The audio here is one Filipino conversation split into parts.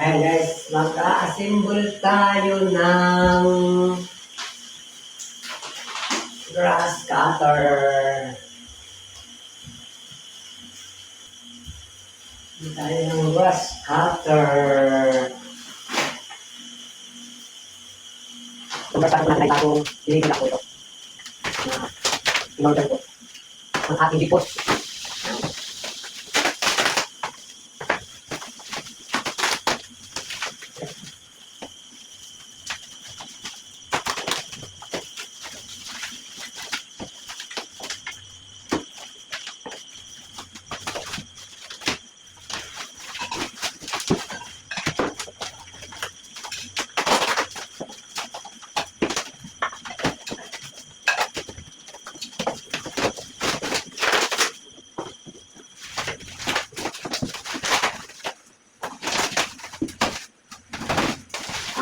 Ayan guys, magka-assemble tayo ng grass cutter. Tayo ng grass cutter. Kung basta naman tayo binigyan ako ito. Na in-order ko. Ang aking dipos.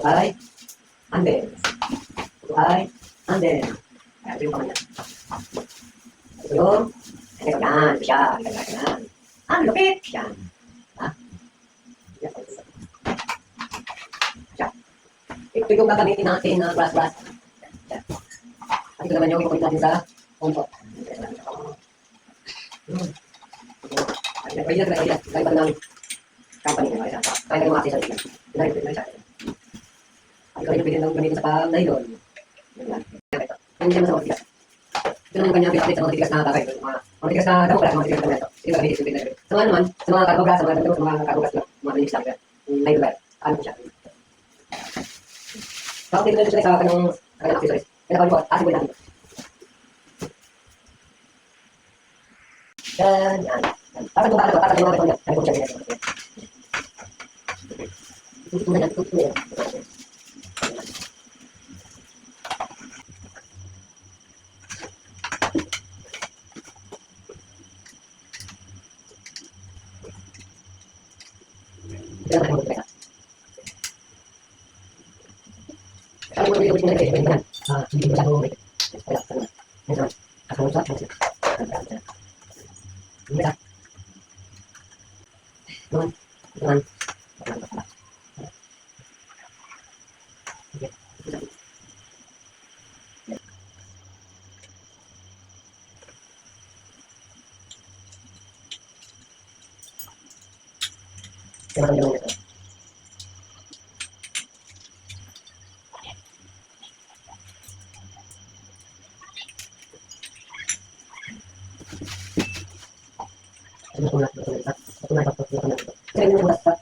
grass cutter po aking binigyan. Ito po yung kompleto niya. Ang dami, talim po. Ito po yung may reserva rin po siyang talim. Ito. Ito ang dami ito. May reserva siyang talim. Ayan. Ito ay anden. Ito ay anden. Ayan, ito yung kamay niya. Ito yung ito yan, ito siya. Ito yan, yan. Ang lupit! Yan. Ha? Yan. Siya. Ito yung gagamitin natin na brass brass. Yan. At ito naman yung ikukulit natin sa pompo. Hmm. Ay, pwede na pwede na. Kaiba ng company na kaya. Kaya ng mga accessories yan. Pinarito na siya. Ay, kaya pwede nang gamitin sa pang-nylon. Yan. Ito. Hindi naman sa mga tigas. Ito naman yung kanyang pinakit sa mga tigas na kakay. Mga mga tigas na pala, mga tigas na damo. Ito gamitin sa. Sa mga naman, sa mga carbogas, sa mga damo, sa mga carbogas na mga linis lang. Yung nylon. Ano siya? Tapos dito na siya sa kanyang sa kanyang accessories. Kaya kami po, asin po natin. Yan, yan. Tapos ito, tapos ito, tapos ito, tapos ito, tapos ito, tapos ito. Tutunan yan, tutunan yan. Kailangan tayo magpapalita. Kaya mo yung mga kailangan yan. Ah, hindi mo masyadong may. Kaya, kaya. Yan naman. Kasunod sa akin. Hindi ka. Naman. Naman. Na na na basta.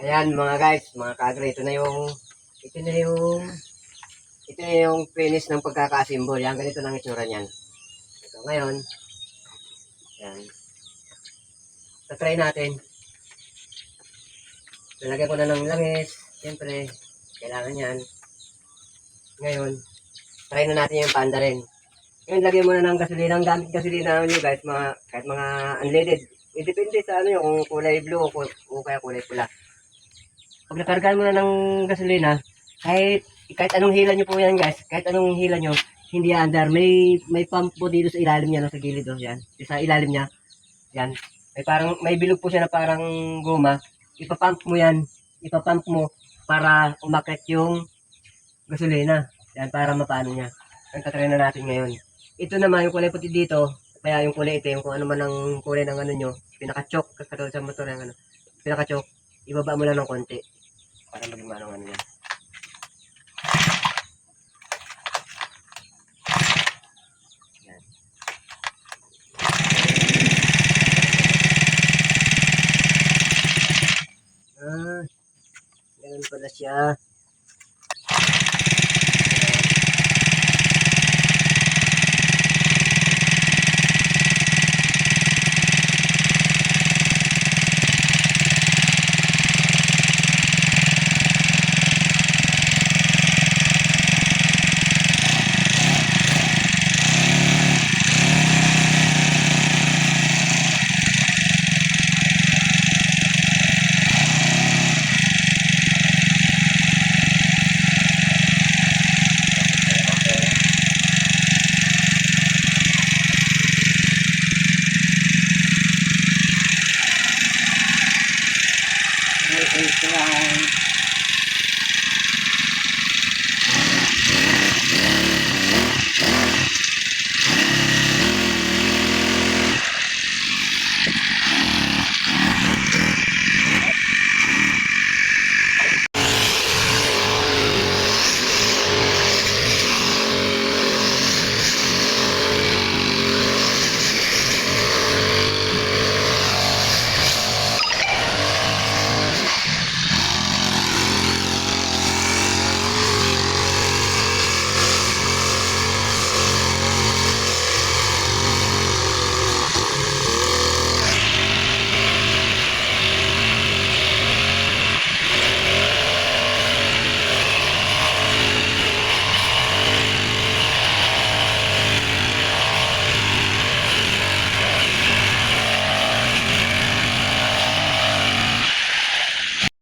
Ayan mga guys, mga kagre, ito na yung ito na yung ito na yung finish ng pagkakasimbol. Yan, ganito lang itsura niyan. Ito ngayon. Yan. Tatry natin. Lalagyan ko na ng langis. Siyempre, kailangan yan. Ngayon, try na natin yung panda rin. Ngayon, lagyan mo na ng gasolina. Ang gamit gasolina nyo guys, mga, kahit mga unleaded. Eh, depende sa ano yung kung kulay blue o, o kaya kulay pula. Pag nakargaan mo na ng gasolina, kahit kahit anong hila nyo po yan guys, kahit anong hila nyo, hindi under. May may pump po dito sa ilalim niya, no, sa gilid oh, yan. Sa ilalim niya, yan. May parang, may bilog po siya na parang goma. Ipapump mo yan, ipapump mo para umakit yung gasolina. Yan, para mapano niya. Ang tatry na natin ngayon. Ito naman, yung kulay puti dito, kaya yung kulay itim, kung ano man ang kulay ng ano nyo, pinaka-choke, katulad sa motor yung ano, pinaka-choke, ibaba mo lang ng konti para maging manong ano yan. Siya. is around